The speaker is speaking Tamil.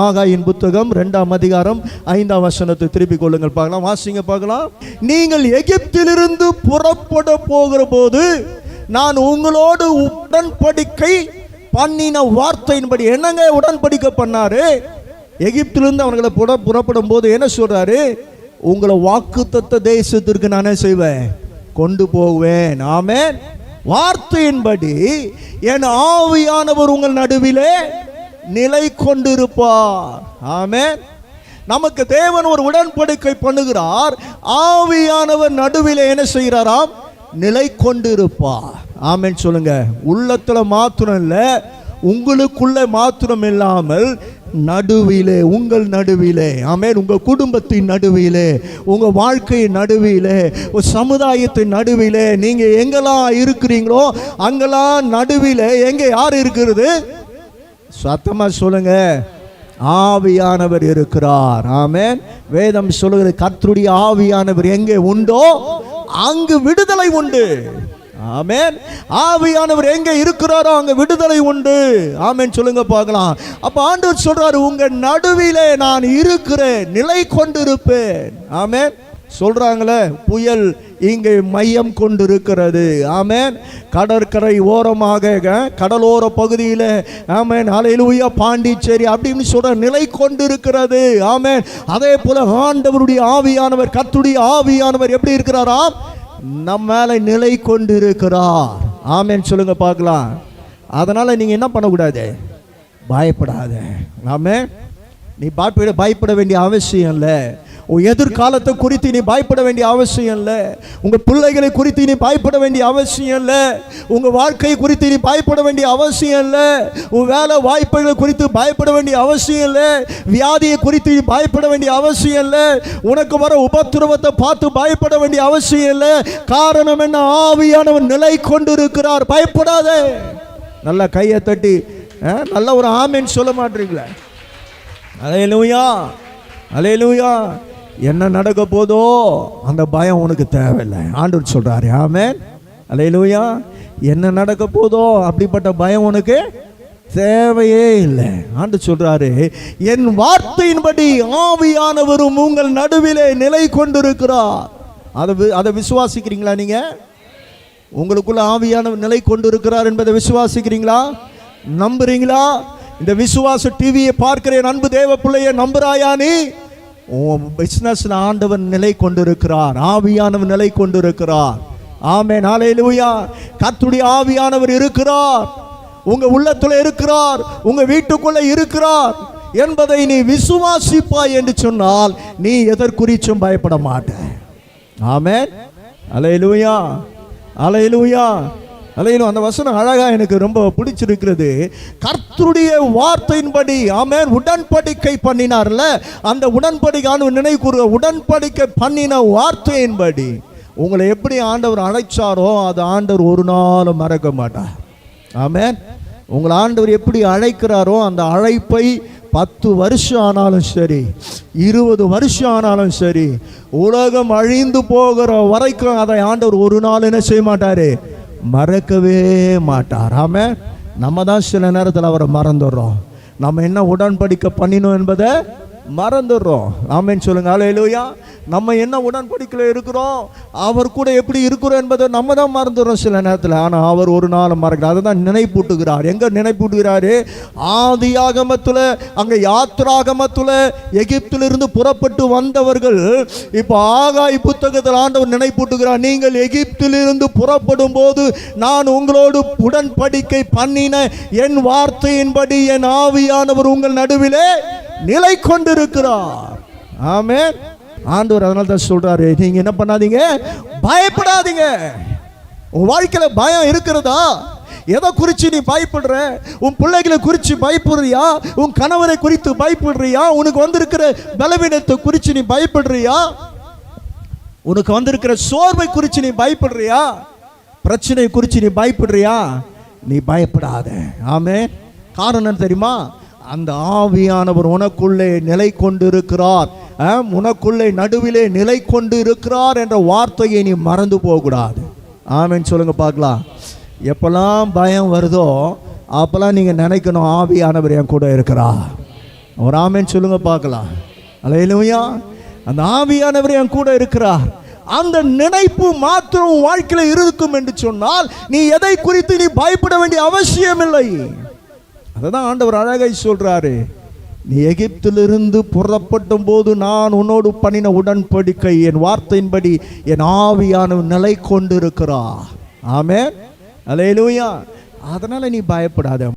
ஆகாயின் புத்தகம் ரெண்டாம் அதிகாரம் ஐந்தாம் வசனத்தை திருப்பிக் கொள்ளுங்கள். பார்க்கலாம் வாசிங்க பார்க்கலாம். நீங்கள் எகிப்திலிருந்து புறப்பட போகிற போது நான் உங்களோடு உடன்படிக்கை பண்ணின வார்த்தையின்படி என்னங்க உடன்படிக்கை பண்ணாரு? எகிப்திலிருந்து அவர்களை புற புறப்படும் போது என்ன சொல்றாரு? உங்களை வாக்குத்தத்த தேசத்திற்கு நான் என்ன செய்வேன் கொண்டு போவேன். ஆமே வார்த்தையின்படி என் ஆவியானவர் உங்கள் நடுவிலே நிலை கொண்டிருப்பார் ஆமேன். நமக்கு தேவன் ஒரு உடன்படிக்கை பண்ணுகிறார். ஆவியானவர் நடுவில் என்ன செய்கிறாராம்? நிலை கொண்டிருப்பார் ஆமென் சொல்லுங்க. உள்ளத்தில் மாத்திரம் இல்லை உங்களுக்குள்ள மாத்திரம் இல்லாமல் நடுவிலே உங்கள் நடுவிலே ஆமேன் உங்கள் குடும்பத்தின் நடுவிலே உங்கள் வாழ்க்கையின் நடுவிலே ஒரு சமுதாயத்தின் நடுவிலே நீங்கள் எங்கெல்லாம் இருக்கிறீங்களோ அங்கெல்லாம் நடுவிலே எங்கே யார் இருக்கிறது? சத்தமா சொல்லுங்க. ஆவியானவர் இருக்கிறார். ஆமேன். வேதம் சொல்லுகிற கர்த்தருடைய ஆவியானவர் எங்கே உண்டோ அங்கு விடுதலை உண்டு. ஆமேன். ஆவியானவர் எங்க இருக்கிறாரோ அங்க விடுதலை உண்டு. ஆமேன். சொல்லுங்க பார்க்கலாம். அப்ப ஆண்டவர் சொல்றாரு உங்க நடுவிலே நான் இருக்கிறேன் நிலை கொண்டிருப்பேன். ஆமேன். சொல்றாங்களே புயல் இங்கே மையம் கொண்டிருக்கிறது. ஆமேன். கடற்கரை ஓரமாக கடலோர பகுதியில் ஆமேன். அலையிலூயா பாண்டிச்சேரி அப்படின்னு சொல்ற நிலை கொண்டிருக்கிறது. ஆமேன். அதே போல ஆண்டவருடைய ஆவியானவர் கத்துடைய ஆவியானவர் எப்படி இருக்கிறாராம் நம்ம மேலே நிலை கொண்டிருக்கிறார். ஆமென். சொல்லுங்க பார்க்கலாம். அதனால நீங்க என்ன பண்ணக்கூடாது? பயப்படாத. ஆமே நீ பாட்டு பயப்பட வேண்டிய அவசியம் இல்லை. உன் எதிர்காலத்தை குறித்து நீ பயப்பட வேண்டிய அவசியம் இல்லை. உங்கள் பிள்ளைகளை குறித்து நீ பயப்பட வேண்டிய அவசியம் இல்லை. உங்கள் வாழ்க்கை குறித்து நீ பயப்பட வேண்டிய அவசியம் இல்லை. உன் வேலை வாய்ப்புகளை குறித்து பயப்பட வேண்டிய அவசியம் இல்லை. வியாதியை குறித்து நீ பயப்பட வேண்டிய அவசியம் இல்லை. உனக்கு வர உபத்திரவத்தை பார்த்து பயப்பட வேண்டிய அவசியம் இல்லை. காரணம் என்ன? ஆவியானவன் நிலை கொண்டு இருக்கிறார் பயப்படாதே. நல்லா கையை தட்டி நல்ல ஒரு ஆமின்னு சொல்ல மாட்டீங்களே. அலையலூயா அலையலூயா என்ன நடக்க போதோ அந்த பயம் உனக்கு தேவையில்லை. ஆண்டவர் சொல்றாரு ஆமேன். அலையிலூயா என்ன நடக்க போதோ அப்படிப்பட்ட பயம் உனக்கு தேவையே இல்லை. ஆண்டு சொல்றாரு என் வார்த்தையின்படி ஆவியானவரும் உங்கள் நடுவிலே நிலை கொண்டிருக்கிறார். அதை வி- அதை விசுவாசிக்கிறீங்களா நீங்க? உங்களுக்குள்ள ஆவியானவர் நிலை கொண்டு இருக்கிறார் என்பதை விசுவாசிக்கிறீங்களா? நம்புறீங்களா? இந்த விசுவாச டிவியை பார்க்கிறேன் அன்பு தேவ பிள்ளைய நம்புறாயா நீ? உன் ஆண்டவன் நிலை கொண்டிருக்கிறார். ஆவியானவர் நிலை கொண்டிருக்கிறார். ஆமே நாளையிலுயா கத்துடைய ஆவியானவர் இருக்கிறார். உங்க உள்ளத்துல இருக்கிறார். உங்க வீட்டுக்குள்ள இருக்கிறார் என்பதை நீ விசுவாசிப்பாய் என்று சொன்னால் நீ எதற்குறிச்சும் பயப்பட மாட்ட. ஆமே அலையிலுயா அலையிலுயா அலையிலும் அந்த வசனம் அழகா எனக்கு ரொம்ப பிடிச்சிருக்கிறது. கர்த்தருடைய வார்த்தையின்படி ஆமென் உடன்படிக்கை பண்ணினார்ல அந்த உடன்படிக்கையான நினைவு கூறுக உடன்படிக்கை பண்ணின வார்த்தையின்படி. உங்களை எப்படி ஆண்டவர் அழைச்சாரோ அதை ஆண்டவர் ஒரு நாளும் மறக்க மாட்டார். ஆமேன். உங்களை ஆண்டவர் எப்படி அழைக்கிறாரோ அந்த அழைப்பை பத்து வருஷம் ஆனாலும் சரி இருபது வருஷம் ஆனாலும் சரி உலகம் அழிந்து போகிற வரைக்கும் அதை ஆண்டவர் ஒரு நாள் என்ன செய்ய மாட்டாரு? மறக்கவே மாட்டார். ஆமென். நம்ம தான் சில நேரத்தில் அவரை மறந்துடுறோம். நம்ம என்ன உடன்படிக்கை பண்ணினோம் என்பதை மறந்துடுறோம். ஆமேன்னு சொல்லுங்க. அலையிலூயா நம்ம என்ன உடன்படிக்கையில் இருக்கிறோம்? அவர் கூட எப்படி இருக்கிறோம் என்பதை நம்ம தான் மறந்துடுறோம் சில நேரத்தில். ஆனால் அவர் ஒரு நாள் மறக்கிறார் அதை தான் நினைப்பூட்டுகிறார். எங்கே நினைப்பூட்டுகிறாரு? ஆதியாகமத்தில் அங்கே யாத்ராகமத்தில் எகிப்திலிருந்து புறப்பட்டு வந்தவர்கள் இப்போ ஆகாய் புத்தகத்தில் ஆண்டவர் நினைப்பூட்டுகிறார். நீங்கள் எகிப்திலிருந்து புறப்படும் போது நான் உங்களோடு உடன்படிக்கை பண்ணின என் வார்த்தையின்படி என் ஆவியானவர் உங்கள் நடுவிலே நிலை கொண்டிருக்கிறார் ஆமே ஆண்டவர் அதனால தான் சொல்றாரு நீங்க என்ன பண்ணாதீங்க? பயப்படாதீங்க. உன் வாழ்க்கையில பயம் இருக்கிறதா? எதை குறித்து நீ பயப்படுற? உன் பிள்ளைகளை குறித்து பயப்படுறியா? உன் கணவரை குறித்து பயப்படுறியா? உனக்கு வந்திருக்கிற பலவீனத்தை குறித்து நீ பயப்படுறியா? உனக்கு வந்திருக்கிற சோர்வை குறித்து நீ பயப்படுறியா? பிரச்சனை குறித்து நீ பயப்படுறியா? நீ பயப்படாத. ஆமே காரணம் தெரியுமா? அந்த ஆவியானவர் உனக்குள்ளே நிலை கொண்டு இருக்கிறார் உனக்குள்ளே நடுவிலே நிலை கொண்டு இருக்கிறார் என்ற வார்த்தையை நீ மறந்து போகக்கூடாது. ஆமென்னு சொல்லுங்க பார்க்கலாம். எப்பெல்லாம் பயம் வருதோ அப்போல்லாம் நீங்கள் நினைக்கணும் ஆவியானவர் என் கூட இருக்கிறா ஒரு ஆமென் சொல்லுங்க பார்க்கலாம். அலையிலுமையா அந்த ஆவியானவர் என் கூட இருக்கிறார். அந்த நினைப்பு மாத்திரம் வாழ்க்கையில் இருக்கும் என்று சொன்னால் நீ எதை குறித்து நீ பயப்பட வேண்டிய அவசியம் இல்லை அததான் ஆண்டவர் அழகாய் சொல்றாரு. நீ எகிப்திலிருந்து புறப்படும் போது நான் உன்னோடு பண்ணின உடன்படிக்கை என் வார்த்தையின்படி என் ஆவியான நிலை கொண்டிருக்கிறா ஆமே அலையிலூயா. அதனால நீ பயப்படாத.